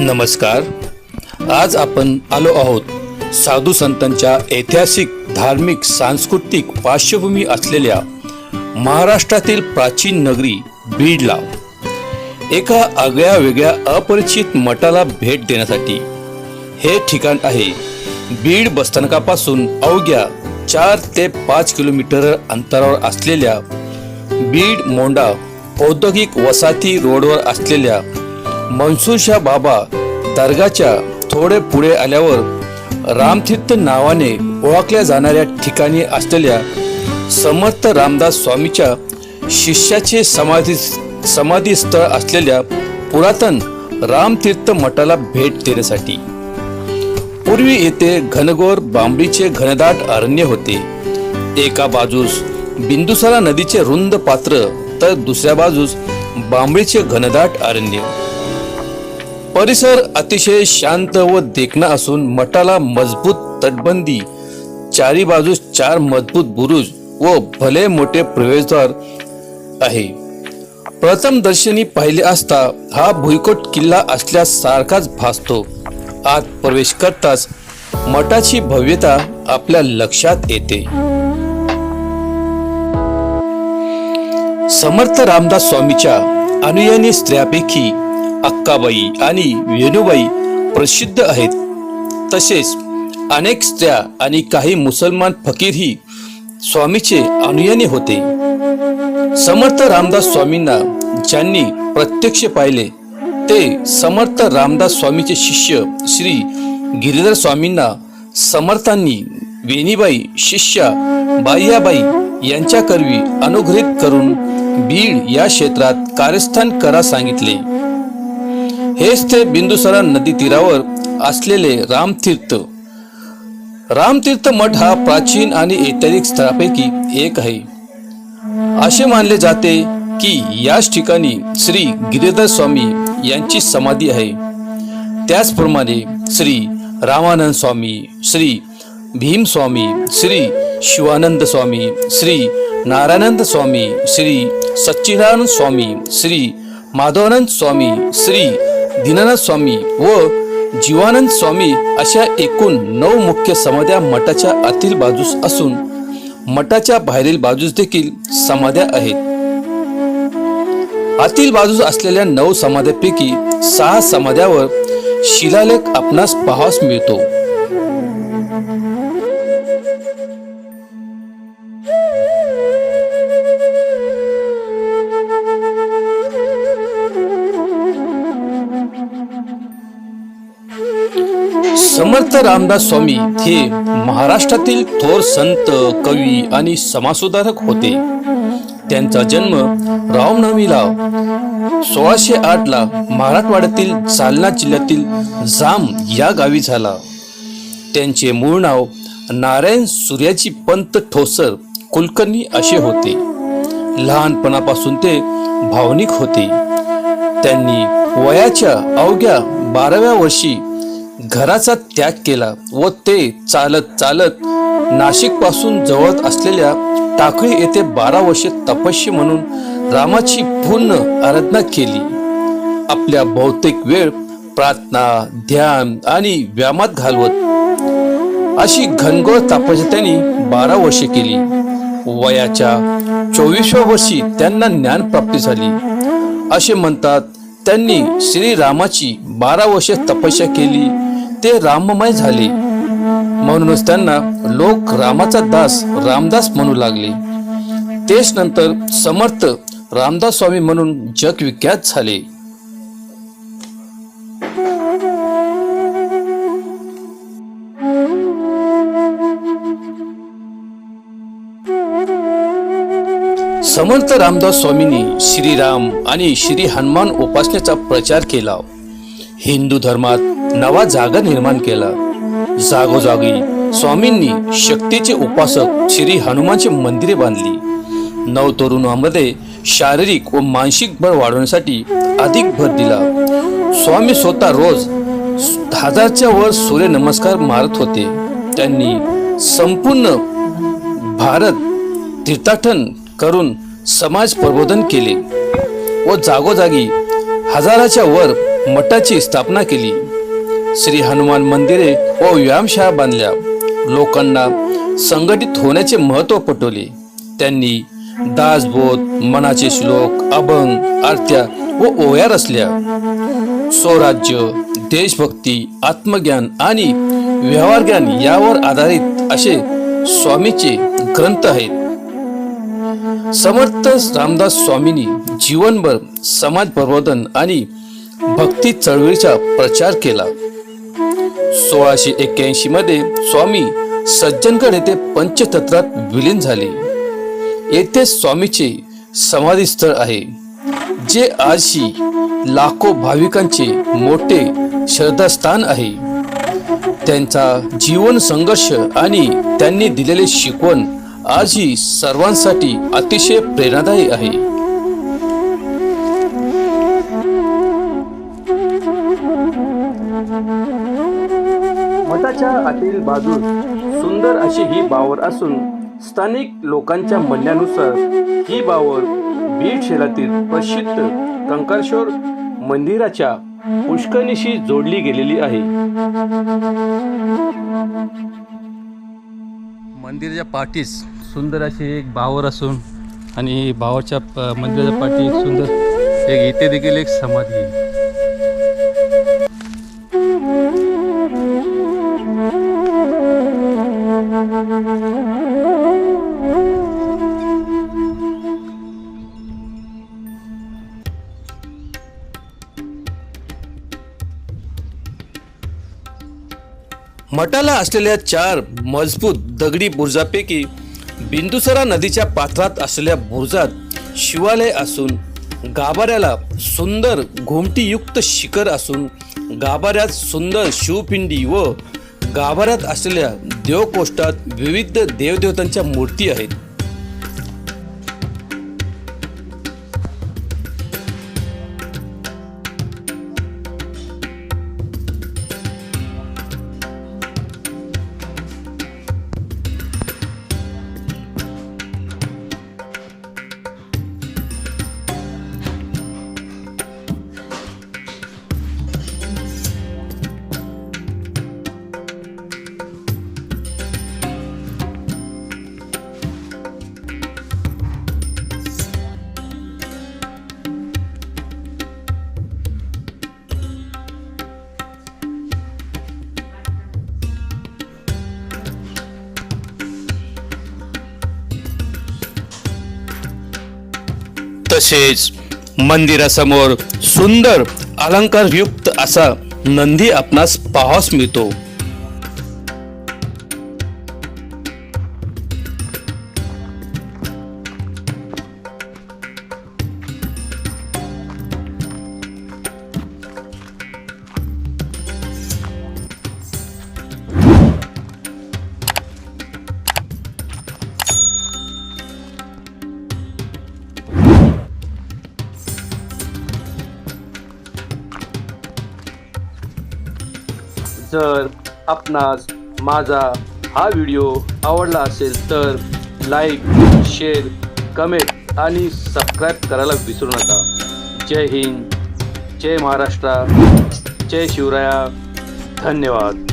नमस्कार. आज आपण आलो आहोत साधू संतांच्या ऐतिहासिक धार्मिक सांस्कृतिक पार्श्वभूमी असलेल्या महाराष्ट्रातील प्राचीन नगरी बीडला. एका आगळ्या वेगळ्या अपरिचित मठाला भेट देण्यासाठी हे ठिकाण आहे. बीड बसस्थानकापासून अवघ्या चार ते पाच किलोमीटर अंतरावर असलेल्या बीड मोंडा औद्योगिक वसाहती रोडवर असलेल्या मनसूरशाह बाबा दर्गाच्या थोडे पुढे आल्यावर रामतीर्थ नावाने ओळखल्या जाणाऱ्या ठिकाणी असलेल्या समर्थ रामदास स्वामीच्या शिष्याचे समाधी समाधी स्थळ असलेल्या पुरातन रामतीर्थ मठाला भेट देण्यासाठी. पूर्वी येथे घनघोर बांबडीचे घनदाट अरण्य होते. एका बाजूस बिंदुसारा नदीचे रुंद पात्र तर दुसऱ्या बाजूस बांबळीचे घनदाट अरण्य. परिसर अतिशय शांत व देखणा असून मठाला मजबूत तटबंदी चारी बाजूस चार मजबूत बुरुज व भले मोठे प्रवेशद्वार आहे. प्रथम दर्शनी पाहिले असता हा भुईकोट किल्ला असल्यासारखाच भासतो. आत प्रवेश करताच मठाची भव्यता आपल्या लक्षात येते. समर्थ रामदास स्वामीच्या अनुयायी स्त्रियापैकी अक्काबाई आणि वेणूबाई प्रसिद्ध आहेत. तसेच अनेक स्त्रिया आणि काही मुसलमान फकीरही स्वामीचे अनुयायी होते. समर्थ रामदास स्वामींना ज्यांनी प्रत्यक्ष पाहिले ते समर्थ रामदास स्वामीचे शिष्य श्री गिरीधर स्वामींना समर्थांनी वेणीबाई शिष्या बाह्याबाई यांच्याकरवी अनुग्रहित करून बीड या क्षेत्रात कार्यस्थान करा सांगितले. हेच ते बिंदुसरा नदी तीरावर असलेले रामतीर्थ. रामतीर्थ मठ हा प्राचीन आणि ऐतिहासिक स्थळापैकी एक आहे. असे मानले जाते की याच ठिकाणी श्री गिरिधर स्वामी यांची समाधी आहे. त्याचप्रमाणे श्री रामानंद स्वामी श्री भीम स्वामी श्री शिवानंद स्वामी श्री नारायणानंद स्वामी श्री सच्चिदानंद स्वामी श्री माधवानंद स्वामी श्री दीनानाथ स्वामी व जीवानंद स्वामी अशा एकूण नऊ मुख्य समाध्या मठाच्या आतील बाजूस असून मठाच्या बाहेरील बाजूस देखील समाध्या आहेत. आतील बाजूस असलेल्या नऊ समाध्यापैकी सहा समाध्यावर शिलालेख आपणास पाहास मिळतो. समर्थ रामदास स्वामी हे महाराष्ट्रातील थोर संत कवी आणि समाजसुधारक होते. त्यांचा जन्म रामनवमीला सोळाशे आठ ला मराठवाड्यातील जालना जिल्ह्यातील जाम या गावी झाला. त्यांचे मूळ नाव नारायण सूर्याची पंत ठोसर कुलकर्णी असे होते. लहानपणापासून ते भावनिक होते. त्यांनी वयाच्या अवघ्या बाराव्या वर्षी घराचा त्याग केला व ते चालत चालत नाशिकपासून जवळ असलेल्या टाकळी येथे बारा वर्षे तपस्या म्हणून रामाची पूर्ण आराधना केली. आपल्या बहुतेक वेळ प्रार्थना ध्यान आणि व्यायामात घालवत. अशी घनघोर तपस्या त्यांनी बारा वर्षे केली. वयाच्या चोवीसव्या वर्षी त्यांना ज्ञानप्राप्ती झाली. असे म्हणतात त्यांनी श्रीरामाची बारा वर्षे तपस्या केली. ते राममय झाले. म्हणूनच त्यांना लोक रामाचा दास रामदास म्हणू लागले. तेच नंतर समर्थ रामदास स्वामी म्हणून जगविख्यात झाले. समर्थ रामदास स्वामींनी श्रीराम आणि श्री हनुमान उपासनेचा प्रचार केला. हिंदू धर्मात नवा जागा निर्माण केला. जागोजागी स्वामींनी शक्तीचे उपासक श्री हनुमानची मंदिरे बांधली. नवतरुणामध्ये शारीरिक व मानसिक बळ वाढवण्यासाठी अधिक भर दिला. स्वामी स्वतः रोज हजारच्या वर सूर्य नमस्कार मारत होते. त्यांनी संपूर्ण भारत तीर्थाटन करून समाज प्रबोधन केले व जागोजागी हजाराच्या वर मठाची स्थापना केली. श्री हनुमान मंदिरे व व्यायामशाळा बांधल्या. लोकांना संघटित होण्याचे महत्त्व पटवले. त्यांनी दासबोध मनाचे श्लोक अभंग आरत्या व ओया रचल्या. स्वराज्य देशभक्ती आत्मज्ञान आणि व्यवहार ज्ञान यावर आधारित असे स्वामीचे ग्रंथ आहेत. समर्थ रामदास स्वामींनी जीवनभर समाज प्रबोधन आणि भक्ती चळवळीचा प्रचार केला. सोळाशे एक्क्याऐंशी मध्ये स्वामी सज्जनगड येथे पंचतंत्रात विलीन झाले. येथे स्वामीचे समाधीस्थळ आहे जे आजशी लाखो भाविकांचे मोठे श्रद्धास्थान आहे. त्यांचा जीवन संघर्ष आणि त्यांनी दिलेले शिकवण आजही सर्वांसाठी अतिशय प्रेरणादायी आहे. आतील बाजूस सुंदर अशी ही बावर असून स्थानिक लोकांच्या म्हणण्यानुसार ही बावर बीड शहरातील प्रसिद्ध कंकाळेश्वर मंदिराच्या पुष्कणीशी जोडली गेलेली आहे. मंदिराच्या पाठीस सुंदर अशी एक बावर असून आणि बावरच्या मंदिराच्या पाठी एक सुंदर एक इथे देखील एक समाधी मठाला असलेल्या चार मजबूत दगडी बुरुजापैकी बिंदुसरा नदीच्या पात्रात असलेल्या बुरुजात शिवालय असून गाभाऱ्याला सुंदर घोमटीयुक्त शिखर असून गाभाऱ्यात सुंदर शिवपिंडी व गाभाऱ्यात असलेल्या देवकोष्ठात विविध देवदेवतांच्या मूर्ती आहेत. तसेच मंदिरासमोर सुंदर अलंकारयुक्त असा नंदी आपणास पाहास मिळतो. जर आपणास माझा हा व्हिडिओ आवडला असेल तर लाईक शेअर कमेंट आणि सबस्क्राईब करायला विसरू नका. जय हिंद जय महाराष्ट्र जय शिवराया. धन्यवाद.